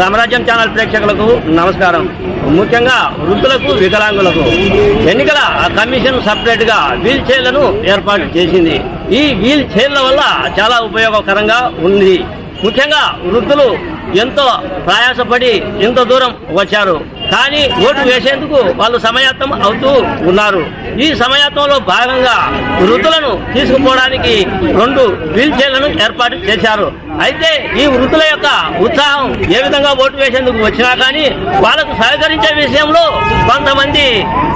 రామరాజ్యం channel ప్రేక్షకులకు నమస్కారం. ముఖ్యంగా వృద్ధులకు వికలాంగులకు ఎన్నికల కమిషన్ సపరేట్గా వీల్ చైర్లను ఏర్పాటు చేసింది. ఈ వీల్ చైర్ల వల్ల చాలా ఉపయోగకరంగా ఉంది. ముఖ్యంగా వృద్ధులు ఎంతో ప్రయాసపడి ఇంత దూరం వచ్చారు. కానీ ఓటు వేసేందుకు వాళ్ళు సమయాత్తం అవుతూ ఉన్నారు. ఈ సమయాత్వంలో భాగంగా వృద్ధులను తీసుకుపోవడానికి రెండు వీల్ చైర్లను ఏర్పాటు చేశారు. అయితే ఈ వృద్ధుల యొక్క ఉత్సాహం ఏ విధంగా ఓటు వేసేందుకు వచ్చినా కానీ వాళ్ళకు సహకరించే విషయంలో కొంతమంది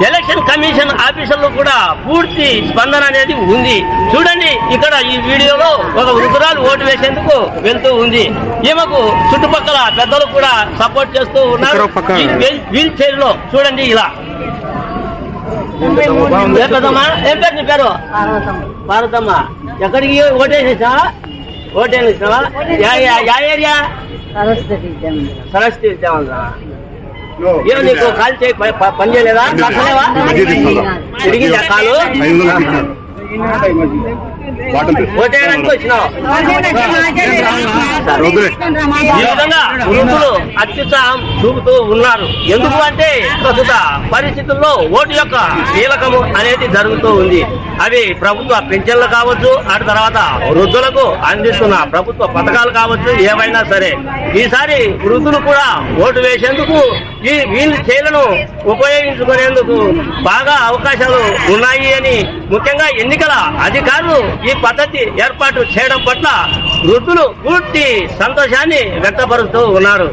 ఎలక్షన్ కమిషన్ ఆఫీసర్లు కూడా పూర్తి స్పందన అనేది ఉంది. చూడండి ఇక్కడ ఈ వీడియోలో ఒక వృద్ధురాలు ఓటు వేసేందుకు వెళ్తూ ఉంది. ఈమెకు చుట్టుపక్కల పెద్దలు కూడా సపోర్ట్ చేస్తూ ఉన్నారు. వీల్ చైర్లో చూడండి ఇలా. ఏం ఏం పేరు నీ పేరు భారతమ్మ ఎక్కడికి ఓటేసేసా ఓటేసినావా యా యా- యా ఏరియా సరస్వతి విద్యామందిరం. సరస్వతి విద్యావంతరా ఏం నీకు కాల్ చేయి పని చేయలేదా కాసలేవా తిరిగిందా కాలు వృద్ధులు అత్యుత్సాహం చూపుతూ ఉన్నారు ఎందుకు అంటే ప్రస్తుత పరిస్థితుల్లో ఓటు యొక్క కీలకము అనేది జరుగుతూ ఉంది అవి ప్రభుత్వ పెన్షన్లు కావచ్చు ఆ తర్వాత వృద్ధులకు అందిస్తున్న ప్రభుత్వ పథకాలు కావచ్చు ఏవైనా సరే ఈసారి వృద్ధులు కూడా ఓటు వేసేందుకు ఈ వీళ్ళ చేయలను ఉపయోగించుకునేందుకు బాగా అవకాశాలు ఉన్నాయి అని ముఖ్యంగా ఎన్నికల అధికారులు ఈ పద్ధతి ఏర్పాటు చేయడం పట్ల వృద్ధులు పూర్తి సంతోషాన్ని వ్యక్తపరుస్తూ ఉన్నారు.